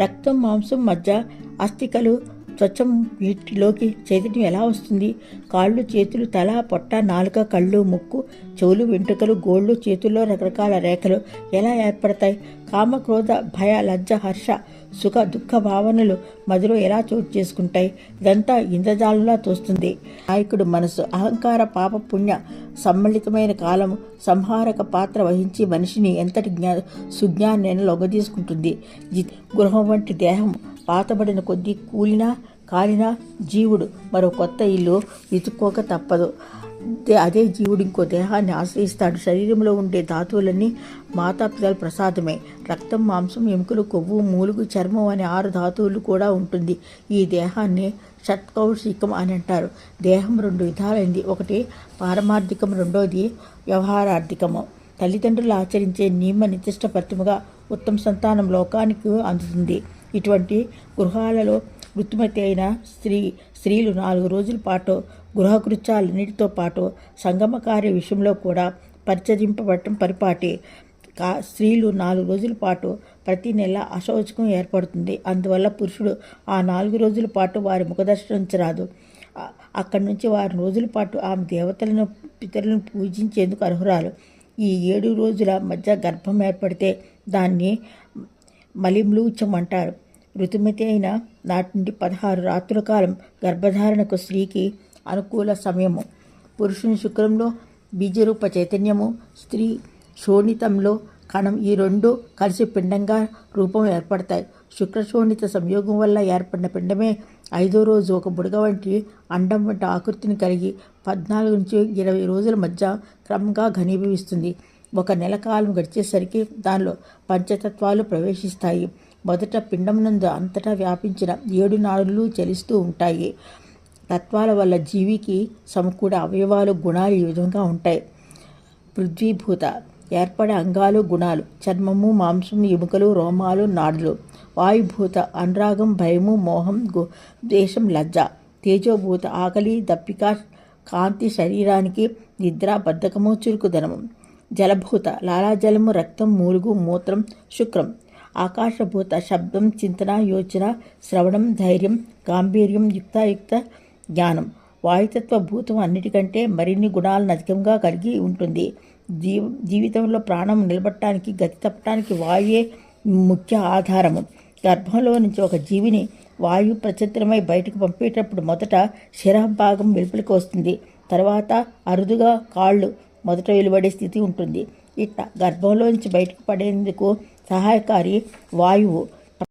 రక్తం మాంసం మధ్య అస్థికలు స్వచ్ఛం వీటిలోకి చైతన్యం ఎలా వస్తుంది? కాళ్ళు చేతులు తల పొట్ట నాలుక కళ్ళు ముక్కు చెవులు వెంట్రుకలు గోళ్ళు చేతుల్లో రకరకాల రేఖలు ఎలా ఏర్పడతాయి? కామ క్రోధ భయ లజ్జ హర్ష సుఖ దుఃఖ భావనలు మదిలో ఎలా చోటు చేసుకుంటాయి? ఇదంతా ఇంద్రజాలంలా తోస్తుంది. నాయకుడు మనసు అహంకార పాప పుణ్య సమ్మిళితమైన కాలం సంహారక పాత్ర వహించి మనిషిని ఎంతటి జ్ఞా సుజ్ఞాన్ని లొగదీసుకుంటుంది. గృహం వంటి దేహం పాతబడిన కొద్దీ కూలినా కాలినా జీవుడు. మరో కొత్త ఇల్లు వెతుక్కోక తప్పదు. అదే జీవుడు ఇంకో దేహాన్ని ఆశ్రయిస్తాడు. శరీరంలో ఉండే ధాతువులన్నీ మాతాపితల ప్రసాదమే. రక్తం మాంసం ఎముకలు కొవ్వు మూలుగు చర్మం అనే ఆరు ధాతువులు కూడా ఉంటుంది. ఈ దేహాన్ని షట్కౌశికం అని అంటారు. దేహం రెండు విధాలైంది. ఒకటి పారమార్థికం రెండోది వ్యవహారార్థికము. తల్లిదండ్రులు ఆచరించే నియమ నిర్దిష్ట ప్రతిమగా ఉత్తమ సంతానం లోకానికి అందుతుంది. ఇటువంటి గృహాలలో ఋతుమతి అయిన స్త్రీ స్త్రీలు నాలుగు రోజుల పాటు గృహకృత్యాలన్నిటితో పాటు సంగమ కార్య విషయంలో కూడా పరిచరింపబడటం పరిపాటి. కా స్త్రీలు నాలుగు రోజుల పాటు ప్రతి నెల అశౌచకం ఏర్పడుతుంది. అందువల్ల పురుషుడు ఆ నాలుగు రోజుల పాటు వారి ముఖదర్శించరాదు అక్కడి నుంచి వారం రోజుల పాటు ఆమె దేవతలను పితరులను పూజించేందుకు అర్హురాలు. ఈ ఏడు రోజుల మధ్య గర్భం ఏర్పడితే దాన్ని మలిమ్లూచం అంటారు. ఋతుమతి అయిన నాటి నుండి పదహారు రాత్రుల కాలం గర్భధారణకు స్త్రీకి అనుకూల సమయము. పురుషుని శుక్రంలో బీజరూప చైతన్యము స్త్రీ శోణితంలో కణం ఈ రెండు కలిసి పిండంగా రూపం ఏర్పడతాయి. శుక్రశోణిత సంయోగం వల్ల ఏర్పడిన పిండమే ఐదో రోజు ఒక బుడగ వంటి అండం వంటి ఆకృతిని కలిగి పద్నాలుగు నుంచి ఇరవై రోజుల మధ్య క్రమంగా ఘనీభవిస్తుంది. ఒక నెల కాలం గడిచేసరికి దానిలో పంచతత్వాలు ప్రవేశిస్తాయి. మొదట పిండం నందు అంతటా వ్యాపించిన ఏడు నాడులు చలిస్తూ ఉంటాయి. తత్వాల వల్ల జీవికి సమకూడే అవయవాలు గుణాలు ఈ విధంగా ఉంటాయి. పృథ్వీభూత ఏర్పడే అంగాలు గుణాలు చర్మము మాంసం ఎముకలు రోమాలు నాడులు. వాయుభూత అనురాగం భయము మోహం గు ద్వేషం లజ్జ. తేజోభూత ఆకలి దప్పిక కాంతి శరీరానికి నిద్ర బద్ధకము చురుకుదనము. జలభూత లాలాజలము రక్తం మూలుగు మూత్రం శుక్రం. ఆకాశభూత శబ్దం చింతన యోచన శ్రవణం ధైర్యం గాంభీర్యం యుక్తాయుక్త జ్ఞానం. వాయుతత్వ భూతం అన్నిటికంటే మరిన్ని గుణాలను అధికంగా కలిగి ఉంటుంది. జీ జీవితంలో ప్రాణం నిలబట్టడానికి గతి తప్పడానికి వాయువే ముఖ్య ఆధారము. గర్భంలో నుంచి ఒక జీవిని వాయు ప్రచంత్రమై బయటకు పంపేటప్పుడు మొదట శిరభాగం వెలుపలికి వస్తుంది. తర్వాత అరుదుగా కాళ్ళు మొదట వెలువడే స్థితి ఉంటుంది. ఇట్లా గర్భంలోంచి బయటకు పడేందుకు సహాయకారి వాయువు